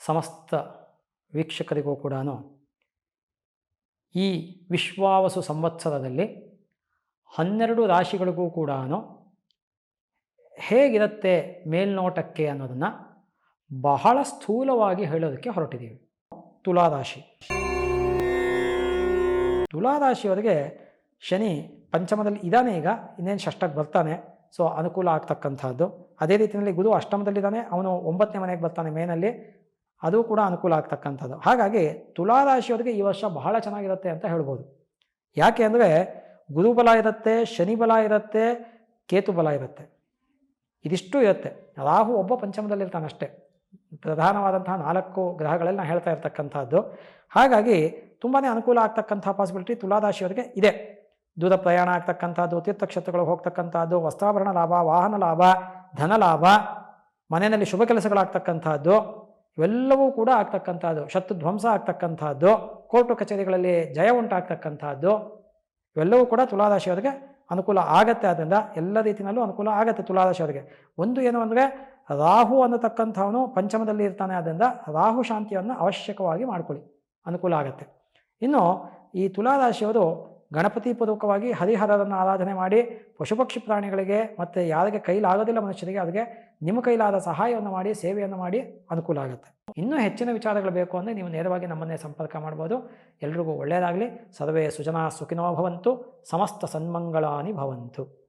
ಸಮಸ್ತ ವೀಕ್ಷಕರಿಗೂ ಕೂಡ ಈ ವಿಶ್ವಾವಸು ಸಂವತ್ಸರದಲ್ಲಿ ಹನ್ನೆರಡು ರಾಶಿಗಳಿಗೂ ಕೂಡ ಹೇಗಿರುತ್ತೆ ಮೇಲ್ನೋಟಕ್ಕೆ ಅನ್ನೋದನ್ನು ಬಹಳ ಸ್ಥೂಲವಾಗಿ ಹೇಳೋದಕ್ಕೆ ಹೊರಟಿದ್ದೀವಿ. ತುಲಾರಾಶಿ ತುಲಾರಾಶಿಯವರಿಗೆ ಶನಿ ಪಂಚಮದಲ್ಲಿ ಇದ್ದಾನೆ ಈಗ, ಇನ್ನೇನು ಷಷ್ಟಕ್ಕೆ ಬರ್ತಾನೆ. ಸೊ, ಅನುಕೂಲ ಆಗ್ತಕ್ಕಂಥದ್ದು. ಅದೇ ರೀತಿಯಲ್ಲಿ ಗುರು ಅಷ್ಟಮದಲ್ಲಿದ್ದಾನೆ. ಅವನು ಒಂಬತ್ತನೇ ಮನೆಗೆ ಬರ್ತಾನೆ ಮೇನಲ್ಲಿ. ಅದು ಕೂಡ ಅನುಕೂಲ ಆಗ್ತಕ್ಕಂಥದ್ದು. ಹಾಗಾಗಿ ತುಲಾರಾಶಿಯವರಿಗೆ ಈ ವರ್ಷ ಬಹಳ ಚೆನ್ನಾಗಿರುತ್ತೆ ಅಂತ ಹೇಳ್ಬೋದು. ಯಾಕೆ ಅಂದರೆ ಗುರುಬಲ ಇರುತ್ತೆ ಶನಿಬಲ ಇರುತ್ತೆ, ಕೇತು ಬಲ ಇರುತ್ತೆ. ಇದಿಷ್ಟು ಇರುತ್ತೆ. ರಾಹು ಒಬ್ಬ ಪಂಚಮದಲ್ಲಿರ್ತಾನಷ್ಟೇ ಪ್ರಧಾನವಾದಂತಹ ನಾಲ್ಕು ಗ್ರಹಗಳಲ್ಲಿ ನಾನು ಹೇಳ್ತಾ ಇರ್ತಕ್ಕಂಥದ್ದು. ಹಾಗಾಗಿ ತುಂಬಾ ಅನುಕೂಲ ಆಗ್ತಕ್ಕಂಥ ಪಾಸಿಬಿಲಿಟಿ ತುಲಾರಾಶಿಯವರಿಗೆ ಇದೆ. ದೂರ ಪ್ರಯಾಣ ಆಗ್ತಕ್ಕಂಥದ್ದು ತೀರ್ಥಕ್ಷೇತ್ರಗಳಿಗೆ ಹೋಗ್ತಕ್ಕಂಥದ್ದು, ವಸ್ತ್ರಾಭರಣ ಲಾಭ, ವಾಹನ ಲಾಭ, ಧನ ಲಾಭ, ಮನೆಯಲ್ಲಿ ಶುಭ ಕೆಲಸಗಳಾಗ್ತಕ್ಕಂಥದ್ದು. ಇವೆಲ್ಲವೂ ಕೂಡ ಆಗ್ತಕ್ಕಂಥದ್ದು ಶತ್ರು ಧ್ವಂಸ ಆಗ್ತಕ್ಕಂಥದ್ದು, ಕೋರ್ಟು ಕಚೇರಿಗಳಲ್ಲಿ ಜಯ ಉಂಟಾಗ್ತಕ್ಕಂಥದ್ದು, ಇವೆಲ್ಲವೂ ಕೂಡ ತುಲಾರಾಶಿಯವರಿಗೆ ಅನುಕೂಲ ಆಗತ್ತೆ. ಆದ್ದರಿಂದ ಎಲ್ಲ ರೀತಿಯಲ್ಲೂ ಅನುಕೂಲ ಆಗತ್ತೆ ತುಲಾರಾಶಿಯವರಿಗೆ ಒಂದು ಏನು ಅಂದರೆ, ರಾಹು ಅನ್ನತಕ್ಕಂಥವನು ಪಂಚಮದಲ್ಲಿ ಇರ್ತಾನೆ. ಆದ್ದರಿಂದ ರಾಹು ಶಾಂತಿಯನ್ನು ಅವಶ್ಯಕವಾಗಿ ಮಾಡ್ಕೊಳ್ಳಿ. ಅನುಕೂಲ ಆಗತ್ತೆ. ಇನ್ನು ಈ ತುಲಾರಾಶಿಯವರು ಗಣಪತಿ ಪೂರ್ವಕವಾಗಿ ಹರಿಹರರನ್ನು ಆರಾಧನೆ ಮಾಡಿ ಪಶುಪಕ್ಷಿ ಪ್ರಾಣಿಗಳಿಗೆ ಮತ್ತು ಯಾರಿಗೆ ಕೈಲಾಗೋದಿಲ್ಲ ಮನುಷ್ಯರಿಗೆ ಅದಕ್ಕೆ ನಿಮ್ಮ ಕೈಲಾದ ಸಹಾಯವನ್ನು ಮಾಡಿ, ಸೇವೆಯನ್ನು ಮಾಡಿ ಅನುಕೂಲ ಆಗುತ್ತೆ. ಇನ್ನೂ ಹೆಚ್ಚಿನ ವಿಚಾರಗಳು ಬೇಕು ಅಂದರೆ ನೀವು ನೇರವಾಗಿ ನಮ್ಮನ್ನೇ ಸಂಪರ್ಕ ಮಾಡ್ಬೋದು. ಎಲ್ರಿಗೂ ಒಳ್ಳೆಯದಾಗಲಿ. ಸರ್ವೇ ಸುಜನಾ ಸುಖಿನೋ ಭವಂತು. ಸಮಸ್ತ ಸನ್ಮಂಗಳಾನಿ ಭವಂತು.